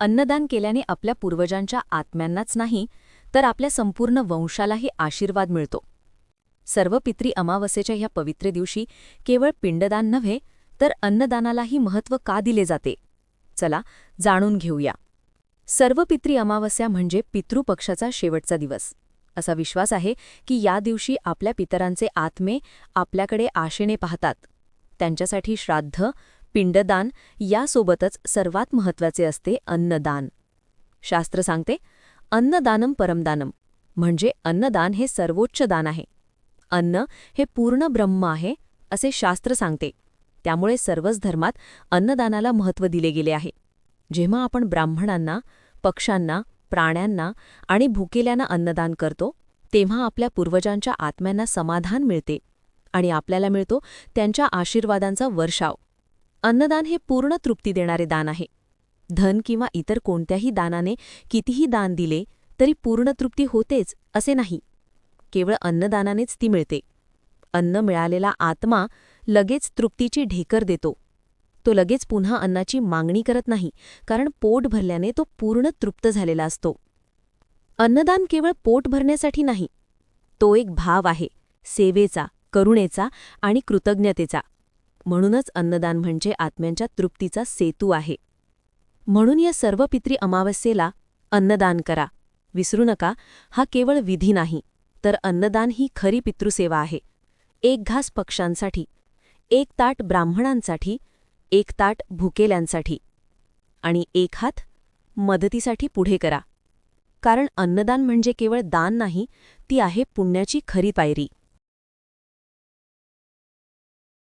अन्नदान केल्याने आपल्या पूर्वजांच्या आत्म्यांनाच नाही तर आपल्या संपूर्ण वंशालाही आशीर्वाद मिळतो. सर्व पित्री अमावस्येच्या ह्या पवित्र दिवशी केवळ पिंडदान नव्हे तर अन्नदानालाही महत्त्व का दिले जाते? चला जाणून घेऊया. सर्व पित्री अमावस्या म्हणजे पितृपक्षाचा शेवटचा दिवस. असा विश्वास आहे की या दिवशी आपल्या पितरांचे आत्मे आपल्याकडे आशेने पाहतात. त्यांच्यासाठी श्राद्ध पिंडदान यासोबतच सर्वात महत्त्वाचे असते अन्नदान. शास्त्र सांगते अन्नदानम परमदानम म्हणजे अन्नदान हे सर्वोच्च दान आहे. अन्न हे पूर्ण ब्रह्म आहे असे शास्त्र सांगते. त्यामुळे सर्वच धर्मात अन्नदानाला महत्त्व दिले गेले आहे. जेव्हा आपण ब्राह्मणांना पक्ष्यांना प्राण्यांना आणि भुकेल्यांना अन्नदान करतो तेव्हा आपल्या पूर्वजांच्या आत्म्यांना समाधान मिळते आणि आपल्याला मिळतो त्यांच्या आशीर्वादांचा वर्षाव. अन्नदान हे पूर्ण तृप्ती देणारे दान आहे. धन किंवा इतर कोणत्याही दानाने कितीही दान दिले तरी पूर्ण तृप्ती होतेच असे नाही. केवळ अन्नदानानेच ती मिळते. अन्न मिळालेला आत्मा लगेच तृप्तीची ढेकर देतो. तो लगेच पुन्हा अन्नाची मागणी करत नाही कारण पोट भरल्याने तो पूर्ण तृप्त झालेला असतो. अन्नदान केवळ पोट भरण्यासाठी नाही. तो एक भाव आहे सेवेचा करुणेचा आणि कृतज्ञतेचा. म्हणूनच अन्नदान म्हणजे आत्म्यांच्या तृप्तीचा सेतू आहे. म्हणून या सर्व पित्री अमावस्येला अन्नदान करा. विसरू नका हा केवळ विधी नाही तर अन्नदान ही खरी पितृसेवा आहे. एक घास पक्ष्यांसाठी एक ताट ब्राह्मणांसाठी एक ताट भुकेल्यांसाठी आणि एक हात मदतीसाठी पुढे करा. कारण अन्नदान म्हणजे केवळ दान नाही ती आहे पुण्याची खरी पायरी.